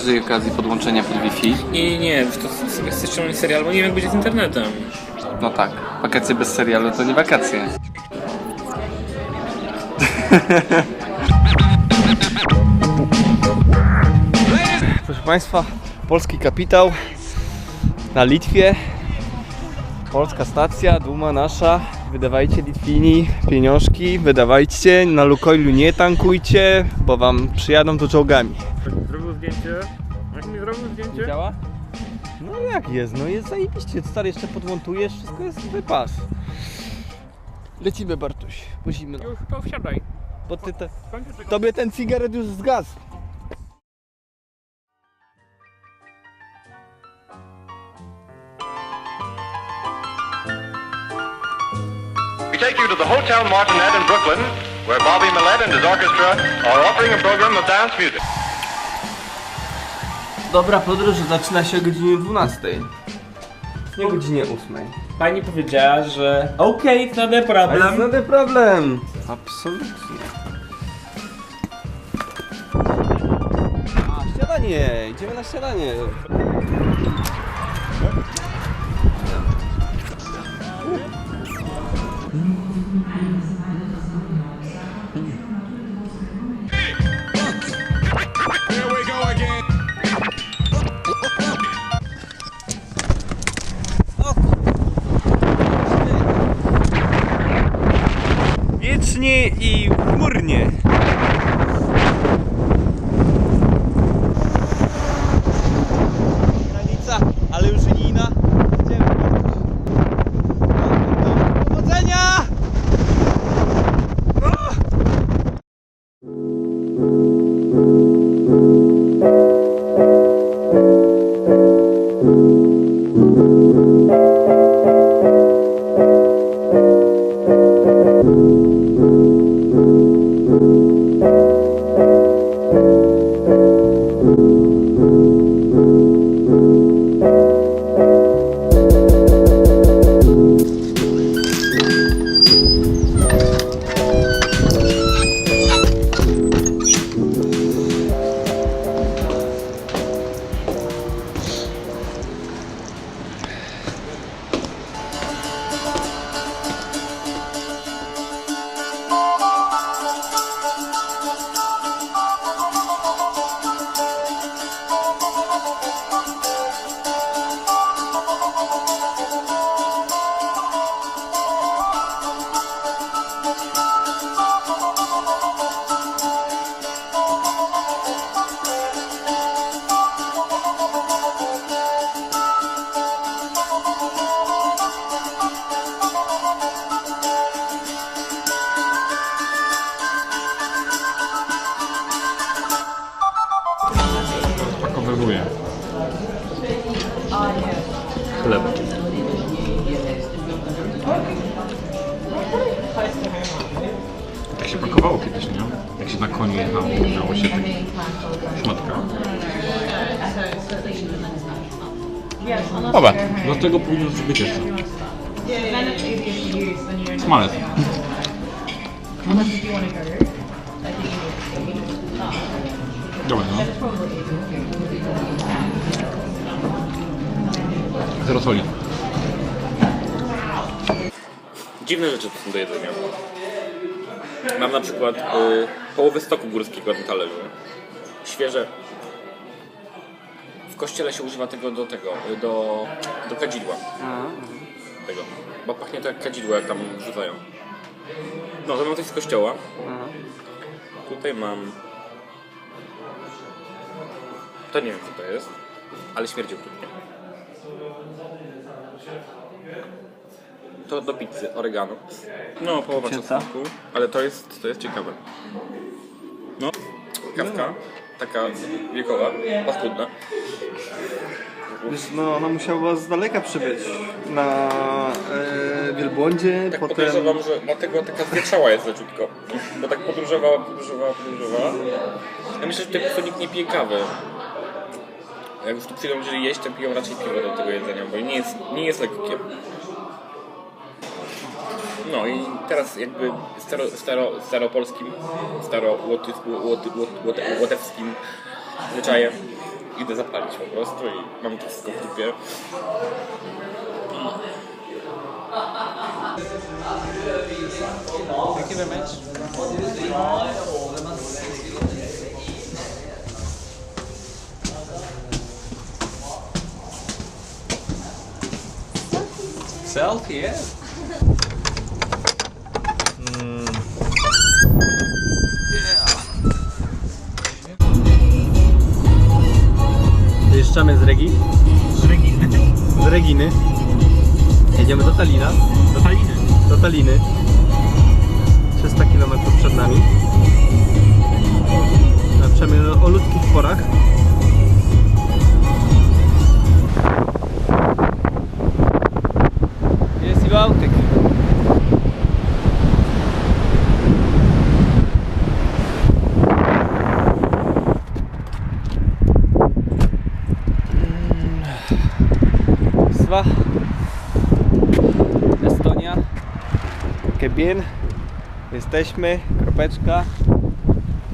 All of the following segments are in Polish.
Każdej okazji podłączenia pod Wi-Fi. Nie, nie, to sobie chcę ściągnąć serial, bo nie wiem jak będzie z internetem. No tak, wakacje bez serialu to nie wakacje. Proszę Państwa, polski kapitał na Litwie. Polska stacja, duma nasza. Wydawajcie Litwini pieniążki, wydawajcie. Na Lukoilu nie tankujcie, bo Wam przyjadą tu czołgami. Zdjęcie? Jak mi zrobił zdjęcie? Działa? No jak jest, no jest zajebiście. Stary, jeszcze podmontujesz, wszystko jest wypas. Lecimy Bartuś, musimy. No. Już to wsiadaj. Bo ty te, tobie ten cigaret już zgasł. We take you to the Hotel Martinet in Brooklyn, where Bobby Millett and his orchestra are offering a program of dance music. Dobra podróż zaczyna się o godzinie 12. Nie o godzinie 8. Pani powiedziała, że okej, okay, a Ale problem. żaden problem. Absolutnie. A, śniadanie! Idziemy na śniadanie. I chmurnie. Granica, ale już linijna. Powodzenia! O! Pakowywuję. Chleb. Tak się pakowało kiedyś, nie? Jak się na koniu jechało, miało się taki szmatka. Dobra, do tego powinno być jeszcze. Smalec. Dobra, no. Zero soli. Dziwne rzeczy tu są do jedzenia. Mam na przykład y, połowę stoku górskiego na talerzu. Świeże. W kościele się używa tego do tego, y, do, do kadzidła. Tego. Bo pachnie to jak kadzidło, jak tam wrzucają. No, to mam coś z kościoła. Tutaj mam to nie wiem co to jest, ale śmierdzi okrutnie. To do pizzy, oregano. No, połowa czosnku, ale to jest, to jest ciekawe. No, kawka, taka wiekowa, paskudna. Wiesz, no ona musiała z daleka przybyć na e, wielbłądzie, Tak potem... podejrzewam, że dlatego taka zwietrzała jest leciutko. Bo tak podróżowała, podróżowała, podróżowała. Ja myślę, że tutaj po prostu nikt nie pije kawy. Jak już tu przyjdą ludzie jeść, to piją raczej piwo do tego jedzenia, bo nie jest, nie jest lekkie. No i teraz jakby staro, staro, staropolskim, staro łoty, łoty, łoty, łoty, łotewskim zwyczajem. Idę zapalić po prostu i mam to wszystko w dupie. Thank you. Selfie, yeah. Jeżdżamy z Regi. Z Reginy. Z Reginy. Jedziemy do Talina. Do Taliny. Do Taliny. 300 km przed nami. Na przemian o ludzkich porach. Jest i Bałtyk. Wisła. Estonia. Kebien. Jesteśmy, kropeczka.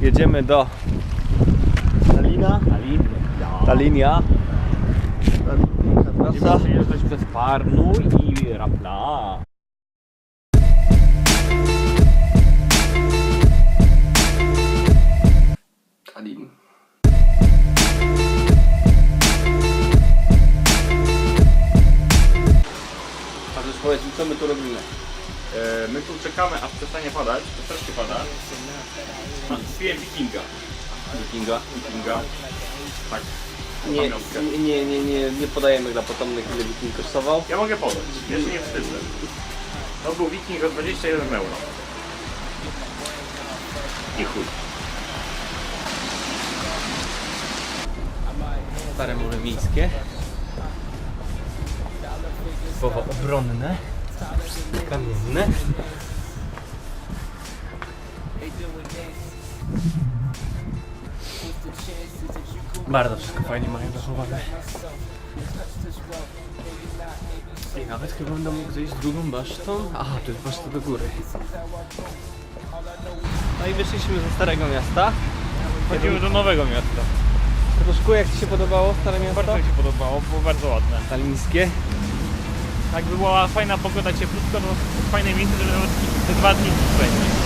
Jedziemy do Talina. Talinia. Będziemy Trasa. przejeżdżać przez Parnu i Rapla. Talin. A też powiedz mi, co my tu robimy? E, my tu czekamy, aż przestanie padać. To też się pada. Spiję wikinga. Wikinga. Wikinga. Tak. Nie, Pamiątkę. nie, nie, nie, nie podajemy dla potomnych, ile wiking kosztował. Ja mogę podać. Ja się nie wstydzę. To był wiking za 21 euro. I chuj. Stare mury miejskie. Słowo obronne. Kamienne. Bardzo wszystko fajnie mają zachowane. I nawet chyba będę mógł zejść drugą basztą. Aha, to jest baszta do góry. No i wyszliśmy ze Starego Miasta. Chodzimy do nowego miasta. Troszkę jak Ci się podobało Stare Miasto? Bardzo mi się podobało, było bardzo ładne. Talińskie. Jakby była fajna pogoda, cieplutko, to fajne miejsce, żeby te dwa dni spędzić.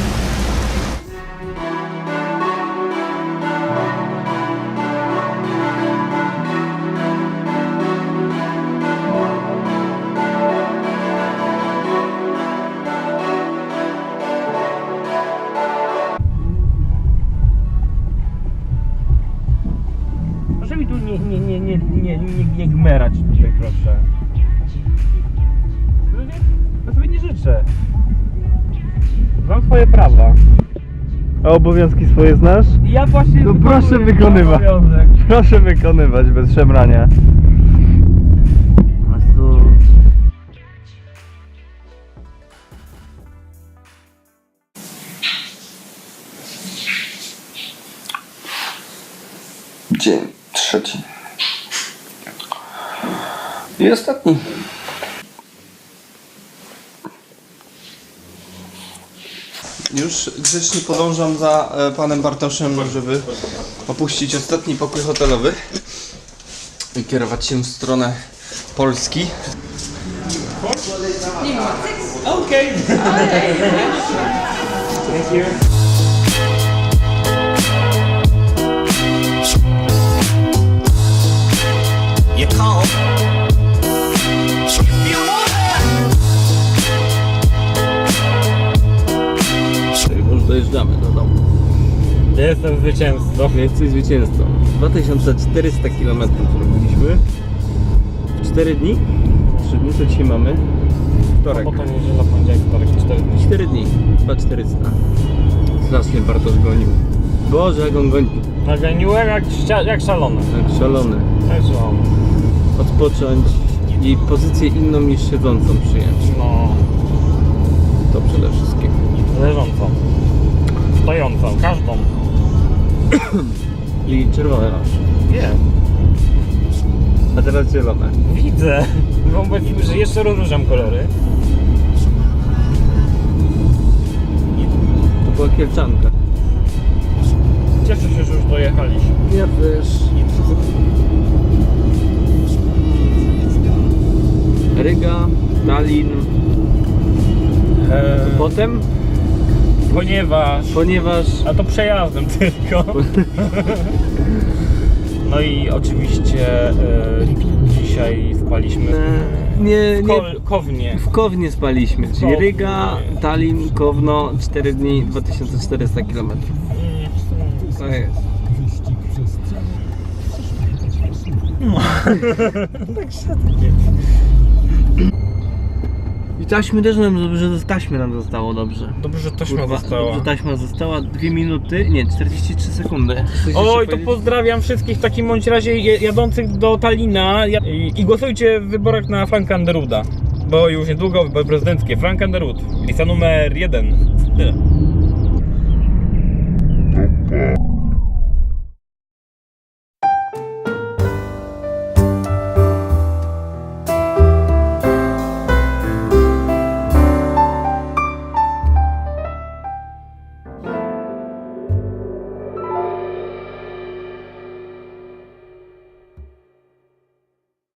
Obowiązki swoje znasz? I ja właśnie No proszę wykonywać. obowiązek. Proszę wykonywać bez szemrania. Dzień trzeci. I ostatni. Już grzecznie podążam za e, panem Bartoszem, żeby opuścić ostatni pokój hotelowy i kierować się w stronę Polski. Okej. Thank. You dojeżdżamy do domu. Jestem zwycięzcą. Jesteś zwycięzcą. 2400 km zrobiliśmy. W 4 dni? 3 dni to dzisiaj mamy. Wtorek. Potem już na poniedziałek, wtorek, 4 dni. 4 dni. 2400. Strasznie Bartosz gonił. Boże, jak on goni. Naganiłem jak, ścia- jak szalony. Jak szalony. Jak szalony. Odpocząć i pozycję inną niż siedzącą przyjąć. No, To przede wszystkim. leżącą. Stojącą, każdą. I czerwone masz. Nie, A teraz zielone. widzę. Wyobraź sobie, że jeszcze rozróżniam kolory. To była kielczanka. Cieszę się, że już dojechaliśmy. Ja też. Ryga, Tallinn. E, Potem, ponieważ... ponieważ A to przejazdem tylko. No i oczywiście e, dzisiaj spaliśmy e, nie, w nie, Kownie. w Kownie spaliśmy, czyli Kownie. Ryga, Tallinn, Kowno, 4 dni, 2400 km. To jest. I taśmy też nam dobrze, że taśmy nam zostało dobrze. Dobrze, że taśma Kurwa, została. Dobrze, taśma została 2 minuty, nie, 43 sekundy. Oj, to pozdrawiam wszystkich w takim bądź razie jadących do Talina i, i głosujcie w wyborach na Franka Underwooda. Bo już niedługo wybory prezydenckie. Frank Underwood, lista numer jeden. Tyle.